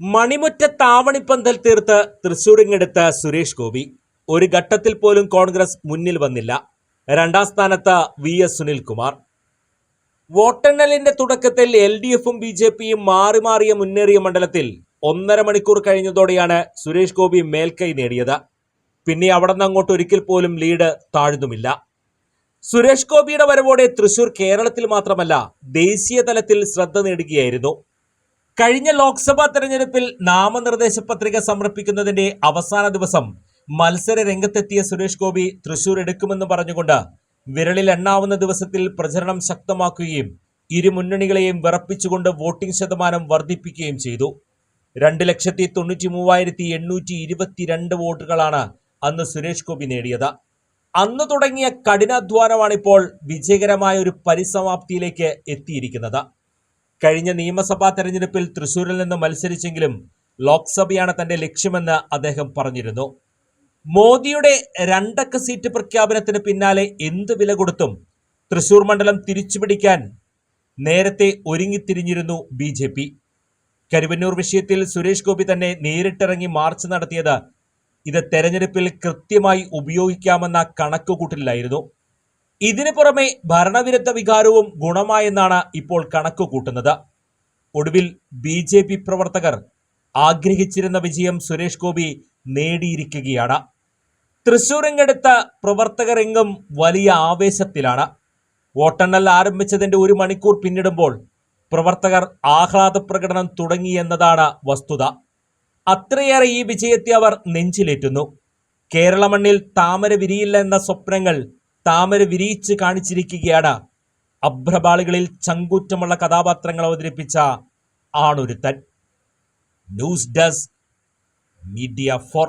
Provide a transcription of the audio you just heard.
മണിമുറ്റ താവണിപ്പന്തൽ തീർത്ത് തൃശൂരിങ്ങെടുത്ത സുരേഷ് ഗോപി. ഒരു ഘട്ടത്തിൽ പോലും കോൺഗ്രസ് മുന്നിൽ വന്നില്ല. രണ്ടാം സ്ഥാനത്ത് വി എസ് സുനിൽകുമാർ. വോട്ടെണ്ണലിന്റെ തുടക്കത്തിൽ എൽ ഡി എഫും ബി ജെ പിയും മാറി മാറിയ മുന്നേറിയ മണ്ഡലത്തിൽ ഒന്നര മണിക്കൂർ കഴിഞ്ഞതോടെയാണ് സുരേഷ് ഗോപി മേൽക്കൈ നേടിയത്. പിന്നെ അവിടെ നിന്ന് അങ്ങോട്ട് ഒരിക്കൽ പോലും ലീഡ് താഴ്ന്നുമില്ല. സുരേഷ് ഗോപിയുടെ വരവോടെ തൃശൂർ കേരളത്തിൽ മാത്രമല്ല ദേശീയ തലത്തിൽ ശ്രദ്ധ നേടുകയായിരുന്നു. കഴിഞ്ഞ ലോക്സഭാ തെരഞ്ഞെടുപ്പിൽ നാമനിർദ്ദേശ പത്രിക സമർപ്പിക്കുന്നതിന്റെ അവസാന ദിവസം മത്സര രംഗത്തെത്തിയ സുരേഷ് ഗോപി തൃശൂർ എടുക്കുമെന്ന് പറഞ്ഞുകൊണ്ട് വിരളിൽ എണ്ണാവുന്ന ദിവസത്തിൽ പ്രചരണം ശക്തമാക്കുകയും ഇരു മുന്നണികളെയും വിറപ്പിച്ചുകൊണ്ട് വോട്ടിംഗ് ശതമാനം വർദ്ധിപ്പിക്കുകയും ചെയ്തു. രണ്ട് ലക്ഷത്തി തൊണ്ണൂറ്റി മൂവായിരത്തി എണ്ണൂറ്റി ഇരുപത്തിരണ്ട് വോട്ടുകളാണ് അന്ന് സുരേഷ് ഗോപി നേടിയത്. അന്ന് തുടങ്ങിയ കഠിനാധ്വാനമാണിപ്പോൾ വിജയകരമായ ഒരു പരിസമാപ്തിയിലേക്ക് എത്തിയിരിക്കുന്നത്. കഴിഞ്ഞ നിയമസഭാ തെരഞ്ഞെടുപ്പിൽ തൃശൂരിൽ നിന്ന് മത്സരിച്ചെങ്കിലും ലോക്സഭയാണ് തന്റെ ലക്ഷ്യമെന്ന് അദ്ദേഹം പറഞ്ഞിരുന്നു. മോദിയുടെ രണ്ടക്ക സീറ്റ് പ്രഖ്യാപനത്തിന് പിന്നാലെ എന്ത് വില കൊടുത്തും തൃശൂർ മണ്ഡലം തിരിച്ചുപിടിക്കാൻ നേരത്തെ ഒരുങ്ങിത്തിരിഞ്ഞിരുന്നു ബി ജെ പി. കരുവന്നൂർ വിഷയത്തിൽ സുരേഷ് ഗോപി തന്നെ നേരിട്ടിറങ്ങി മാർച്ച് നടത്തിയത് ഇത് തെരഞ്ഞെടുപ്പിൽ കൃത്യമായി ഉപയോഗിക്കാമെന്ന കണക്കുകൂട്ടലിലായിരുന്നു. ഇതിനു പുറമെ ഭരണവിരുദ്ധ വികാരവും ഗുണമായെന്നാണ് ഇപ്പോൾ കണക്ക് കൂട്ടുന്നത്. ഒടുവിൽ ബി ജെ പി പ്രവർത്തകർ ആഗ്രഹിച്ചിരുന്ന വിജയം സുരേഷ് ഗോപി നേടിയിരിക്കുകയാണ്. തൃശൂരിങ്ങടുത്ത പ്രവർത്തകർ എങ്ങും വലിയ ആവേശത്തിലാണ്. വോട്ടെണ്ണൽ ആരംഭിച്ചതിന്റെ ഒരു മണിക്കൂർ പിന്നിടുമ്പോൾ പ്രവർത്തകർ ആഹ്ലാദ പ്രകടനം തുടങ്ങിയെന്നതാണ് വസ്തുത. അത്രയേറെ ഈ വിജയത്തെ അവർ നെഞ്ചിലേറ്റുന്നു. കേരള മണ്ണിൽ താമര വിരിയില്ല എന്ന സ്വപ്നങ്ങൾ താമര വിരിയിച്ച് കാണിച്ചിരിക്കുകയാണ്. അഭ്രപാളികളിൽ ചങ്കൂറ്റമുള്ള കഥാപാത്രങ്ങൾ അവതരിപ്പിച്ച ആണൊരുത്തൻ. News desk media four